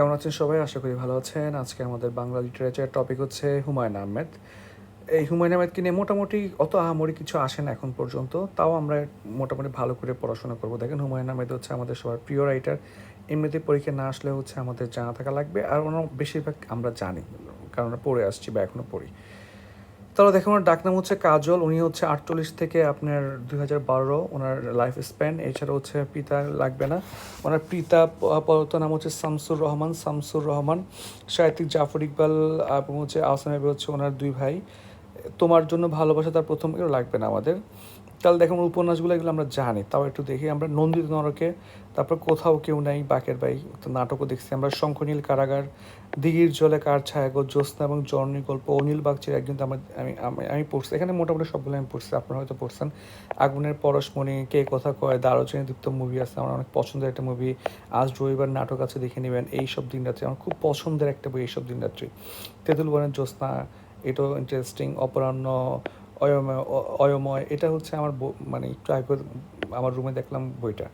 কেমন আছেন সবাই? আশা করি ভালো আছেন। আজকে আমাদের বাংলা লিটারেচার টপিক হচ্ছে হুমায়ুন আহমেদ। এই হুমায়ুন আহমেদকে নিয়ে মোটামুটি অত আহামরি কিছু আসে না এখন পর্যন্ত। তাও আমরা মোটামুটি ভালো করে পড়াশোনা করব। দেখেন, হুমায়ুন আহমেদ হচ্ছে আমাদের সবার প্রিয় রাইটার এমনিতে পরীক্ষা না আসলে হচ্ছে আমাদের জানা থাকা লাগবে। আর ওনার বেশিরভাগ আমরা জানি, কারণ পড়ে আসছি বা এখনও পড়ি। তাহলে দেখুন, ওনার ডাকনাম হচ্ছে কাজল, উনি হচ্ছে আটচল্লিশ থেকে আপনার দুই হাজার বারো ওনার লাইফ স্প্যান এছাড়া হচ্ছে পিতা লাগবে না। ওনার পিতা আপাতত নাম হচ্ছে শামসুর রহমান শামসুর রহমান, সাহিত্যিক জাফর ইকবাল, এবং হচ্ছে আসাম হচ্ছে ওনার দুই ভাই। তোমার জন্য ভালোবাসা তার প্রথম কেউ লাগবে না আমাদের। তাহলে দেখুন উপন্যাসগুলো এগুলো আমরা জানি, তাও একটু দেখি। আমরা নন্দিত নরকে, তারপর কোথাও কেউ নাই, বাকের বাই নাটকও দেখছি। আমরা শঙ্খনীল কারাগার, দিঘির জলে কার ছায়াগো জ্যোৎস্না এবং জর্নি গল্প, অনিল বাগচির একদিন তো আমার আমি আমি পড়ছি। এখানে মোটামুটি সবগুলো আমি পড়ছি, আপনারা হয়তো পড়ছেন। আগুনের পরশমণি, কে কথা কয় দারোচনী দীপ্ত মুভি আছে, আমার অনেক পছন্দের একটা মুভি আজ রবিবার নাটক আছে, দেখে নেবেন। এইসব দিন রাত্রি আমার খুব পছন্দের একটা বই, এইসব দিন রাত্রি তেঁতুল বনের জ্যোৎস্না, এটাও ইন্টারেস্টিং অপরাহ্ন অয়ময় এটা হচ্ছে আমার মানে একটু আমার রুমে দেখলাম বইটা।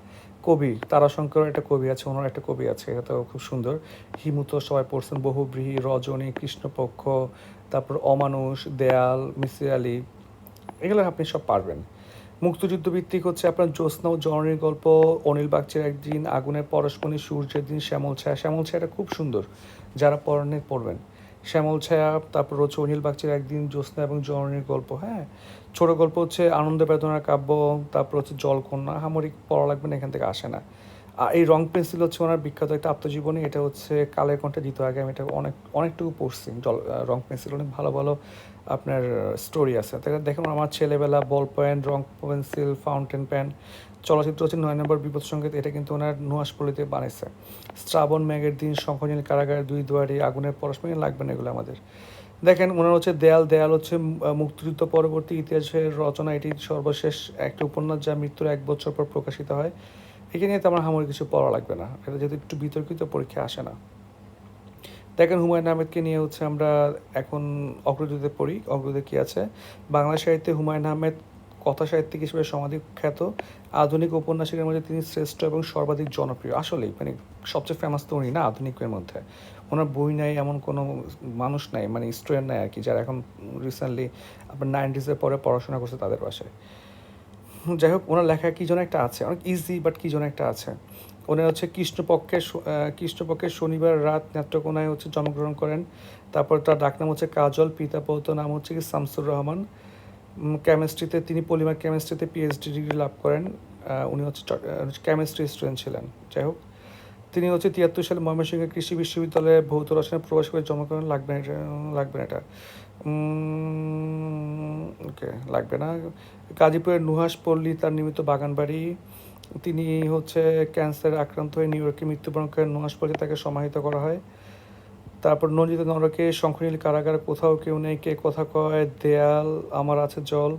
কবি, তারাশঙ্কর একটা কবি আছে, ওনার একটা কবি আছে, এটা খুব সুন্দর। হিমুত সবাই পড়ছেন বহুব্রীহি রজনী, কৃষ্ণপক্ষ, তারপর অমানুষ, দেয়াল, মিসির আলী, এগুলো আপনি সব পারবেন। মুক্তিযুদ্ধ ভিত্তিক হচ্ছে আপনার জ্যোৎস্না ও জননীর গল্প, অনিল বাগচির একদিন, আগুনের পরশমণি, সূর্যের দিন, শ্যামল ছায়া। শ্যামল ছায়াটা খুব সুন্দর, যারা পড়ানের পড়বেন। শ্যামল ছায়া, তারপর হচ্ছে অনিল বাগচির একদিন জ্যোৎস্না এবং জননীর গল্প হ্যাঁ? ছোট গল্প হচ্ছে আনন্দ বেদনার কাব্য, তারপর হচ্ছে জলকন্যা, হামরিক পড়া লাগবে না, এখান থেকে আসে না। এই রং পেন্সিল হচ্ছে ওনার বিখ্যাত একটা আত্মজীবনী। এটা হচ্ছে কালের কণ্ঠে দিত আগে। আমি এটা অনেক, অনেকটুকু পড়ছি। রং পেন্সিল অনেক ভালো ভালো আপনার স্টোরি আছে। তাহলে দেখুন, আমার ছেলেবেলা বল পয়েন্ট রং পেন্সিল ফাউন্টেন পেন চলচ্চিত্র হচ্ছে নয় নম্বর বিপদ সংগীত এটা কিন্তু ওনার নুয়াশপল্লিতে বানিয়েছে। শ্রাবণ, মেঘের দিন শঙ্খনীল কারাগার, দুই দুয়ারি, আগুনের পরশমণি লাগবে না এগুলো আমাদের। দেখেন, ওনার হচ্ছে দেয়াল দেয়াল হচ্ছে মুক্তিযুদ্ধ পরবর্তী ইতিহাসের রচনা। এটি সর্বশেষ একটি উপন্যাস যা মৃত্যুর এক বছর পর প্রকাশিত হয়। এখানে তো আমার হামর কিছু পড়া লাগবে না। এটা যেহেতু একটু বিতর্কিত পরীক্ষা আসে না। দেখেন হুমায়ুন আহমেদকে নিয়ে হচ্ছে আমরা এখন অগ্রদূতে পড়ি, অগ্রদূতে কী আছে? বাংলা সাহিত্যে হুমায়ুন আহমেদ কথা সাহিত্যিক হিসেবে সমাধিক খ্যাত। আধুনিক উপন্যাসিকের মধ্যে তিনি শ্রেষ্ঠ এবং সর্বাধিক জনপ্রিয়। আসলেই মানে সবচেয়ে ফেমাস তো উনি না, আধুনিকের মধ্যে। ওনার বই নাই, এমন কোনো মানুষ নাই মানে স্টুডেন্ট নাই আর কি, যারা এখন রিসেন্টলি আপনার নাইনটিসের পরে পড়াশোনা করছে তাদের পাশে যাই হোক, ওনার লেখা কী যেন একটা আছে, অনেক ইজি বাট কী যেন একটা আছে। ওনার হচ্ছে কৃষ্ণপক্ষের কৃষ্ণপক্ষের শনিবার রাত নেত্রকোনায় হচ্ছে জন্মগ্রহণ করেন। তারপর তার ডাকনাম হচ্ছে কাজল, পিতা পৌত নাম হচ্ছে কি শামসুর রহমান। কেমিস্ট্রিতে তিনি পলিমার কেমিস্ট্রিতে পিএইচডি ডিগ্রি লাভ করেন। উনি হচ্ছে কেমিস্ট্রি স্টুডেন্ট ছিলেন। যাই হোক তিনি হচ্ছে তিয়াত্তর সালে ময়মনসিংহের কৃষি বিশ্ববিদ্যালয়ে ভৌত রচনায় প্রবেশ করে জমা করেন, লাগবে না এটা, লাগবে না এটা। ওকে, লাগবে না। গাজীপুরের নুহাস পল্লী, তার নিমিত্ত বাগানবাড়ি, তিনি হচ্ছে ক্যান্সারে আক্রান্ত হয়ে নিউ ইয়র্কে মৃত্যুবরণ করেন। নুহাস পল্লী তাকে সমাহিত করা হয়। তারপর নন্দিত নরকে শঙ্খনীল কারাগার কোথাও কেউ নেই, কে কথা কয়, দেয়াল, আমার আছে জল।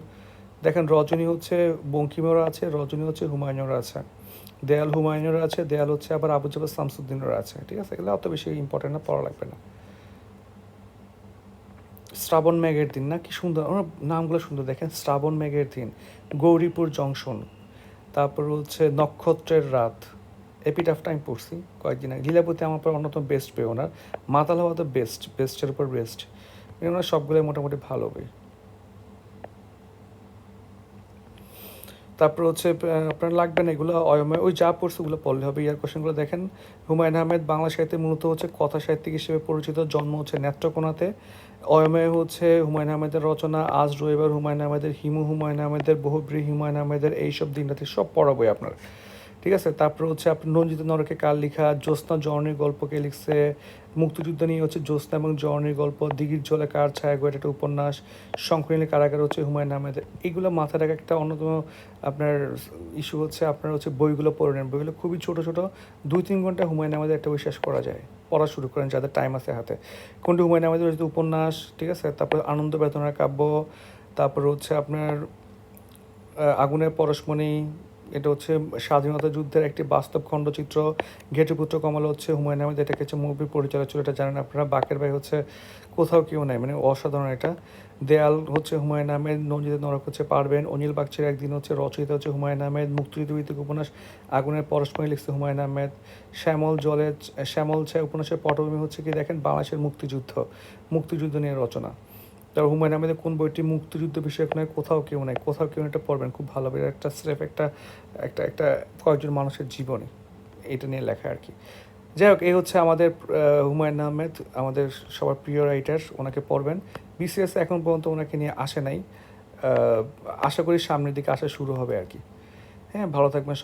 দেখেন রজনী হচ্ছে বঙ্কিমেরও আছে, রজনী হচ্ছে হুমায়ুনেরও আছে। দেয়াল হুমায়ুনেরও আছে, দেয়াল হচ্ছে আবার আবু জাফর শামসুদ্দিনেরও আছে, ঠিক আছে? এগুলো অত বেশি ইম্পর্টেন্ট না, পড়া লাগবে না। শ্রাবণ মেঘের দিন, না? কি সুন্দর, ওনার নামগুলো সুন্দর দেখেন, শ্রাবণ মেঘের দিন, গৌরীপুর জংশন, তারপর হচ্ছে নক্ষত্রের রাত এপিটাফটা আমি পড়ছি কয়েকদিন আগে। লীলাপতি আমার পর অন্যতম বেস্ট বই ওনার, মাতাল হওয়া তো বেস্ট বেস্টের উপর বেস্ট ওনার সবগুলোই মোটামুটি ভালো বই। তারপর হচ্ছে আপনার লাগবে না এগুলো অয়ময়। ওই যা পড়ছে ওগুলো পড়লে হবে, ইয়ার কোশ্চেনগুলো দেখেন। হুমায়ুন আহমেদ বাংলা সাহিত্যে মূলত হচ্ছে কথা সাহিত্যিক হিসেবে পরিচিত, জন্ম হচ্ছে নেত্রকোনাতে। অয়ময় হচ্ছে হুমায়ুন আহমেদের রচনা, আজ রবিবার হুমায়ুন আহমেদের, হিমু হুমায়ুন আহমেদের, বহুব্রী হুমায়ুন আহমেদের, এইসব দিনরাতে সব পড়াবই আপনার। ঠিক আছে? তারপর হচ্ছে আপনার নন্দিত নরকে কাল লিখা? জ্যোৎস্না জর্নির গল্পকে লিখছে। মুক্তিযুদ্ধ নিয়ে হচ্ছে জ্যোৎস্না এবং জর্নির গল্প। দিঘির জলে কার ছায়া গো একটা উপন্যাস। শঙ্করীল কারাগার হচ্ছে হুমায়ুন আহমেদের এগুলো মাথায় রাখা একটা অন্যতম আপনার ইস্যু হচ্ছে আপনার হচ্ছে বইগুলো পড়ে নেন। বইগুলো খুবই ছোট ছোট। দুই তিন ঘণ্টা হুমায়ুন আহমেদের একটা বিশ্বাস করা যায়। পড়া শুরু করেন যাদের টাইম আছে হাতে। কোনটি হুমায়ুন আহমেদের রচিত উপন্যাস? ঠিক আছে? তারপর আনন্দ বেদনার কাব্য। তারপর হচ্ছে আপনার আগুনের পরশমণি। এটা হচ্ছে স্বাধীনতা যুদ্ধের একটি বাস্তব খণ্ডচিত্র। ঘেটুপুত্র কমল হচ্ছে হুমায়ুন আহমেদ এটাকে হচ্ছে মুভি পরিচালক ছিল, এটা জানেন আপনারা। বাকের ভাই হচ্ছে কোথাও কেউ নাই মানে অসাধারণ এটা। দেয়াল হচ্ছে হুমায়ুন আহমেদ নন্দিত নরক হচ্ছে পারবেন অনিল বাগচির একদিন হচ্ছে রচয়িতা হচ্ছে হুমায়ুন আহমেদ মুক্তিযুদ্ধ ভিত্তিক উপন্যাস আগুনের পরশময় লিখছে হুমায়ুন আহমেদ, শ্যামল জলের শ্যামল ছায় উপন্যাসের পটভূমি হচ্ছে কি দেখেন? বাংলাদেশের মুক্তিযুদ্ধ মুক্তিযুদ্ধ নিয়ে রচনা। তার হুমায়ুন আহমেদের কোন বইটি মুক্তিযুদ্ধ বিষয়ক নয়, কোথাও কেউ নাই। কোথাও কেউ এটা পড়বেন, খুব ভালো। বই একটা স্রেফ একটা একটা একটা কয়েকজন মানুষের জীবনী এটা নিয়ে লেখা আর কি। যাই হোক, এই হচ্ছে আমাদের হুমায়ুন আহমেদ, আমাদের সবার প্রিয় রাইটার ওনাকে পড়বেন। বিসিএস এখন পর্যন্ত ওনাকে নিয়ে আসে নাই। আশা করি সামনের দিকে আসা শুরু হবে আর কি। হ্যাঁ ভালো থাকবেন